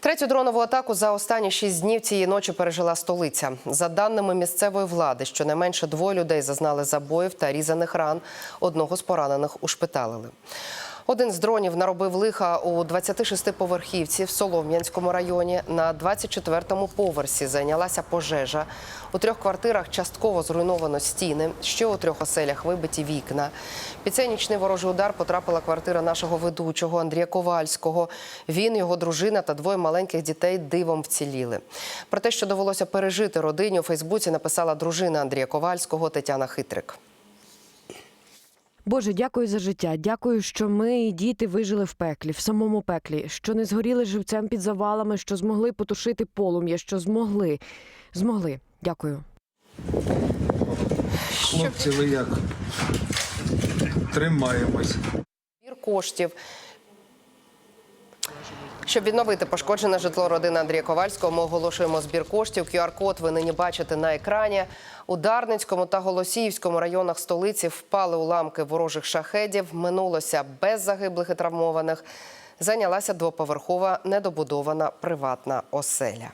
Третю дронову атаку за останні шість днів цієї ночі пережила столиця. За даними місцевої влади, щонайменше двоє людей зазнали забоїв та різаних ран. Одного з поранених ушпиталили. Один з дронів наробив лиха у 26-поверхівці в Солом'янському районі. На 24-му поверсі зайнялася пожежа. У трьох квартирах частково зруйновано стіни, ще у трьох оселях вибиті вікна. Під цей нічний ворожий удар потрапила квартира нашого ведучого Андрія Ковальського. Він, його дружина та двоє маленьких дітей дивом вціліли. Про те, що довелося пережити родині, у Фейсбуці написала дружина Андрія Ковальського Тетяна Хитрик. Боже, дякую за життя. Дякую, що ми і діти вижили в пеклі, в самому пеклі, що не згоріли живцем під завалами, що змогли потушити полум'я, що змогли. Змогли. Дякую. Хлопці, ви як? Тримаємось. Мір коштів. Щоб відновити пошкоджене житло родини Андрія Ковальського, ми оголошуємо збір коштів. QR-код ви нині бачите на екрані. У Дарницькому та Голосіївському районах столиці впали уламки ворожих шахедів. Минулося без загиблих і травмованих. Зайнялася двоповерхова недобудована приватна оселя.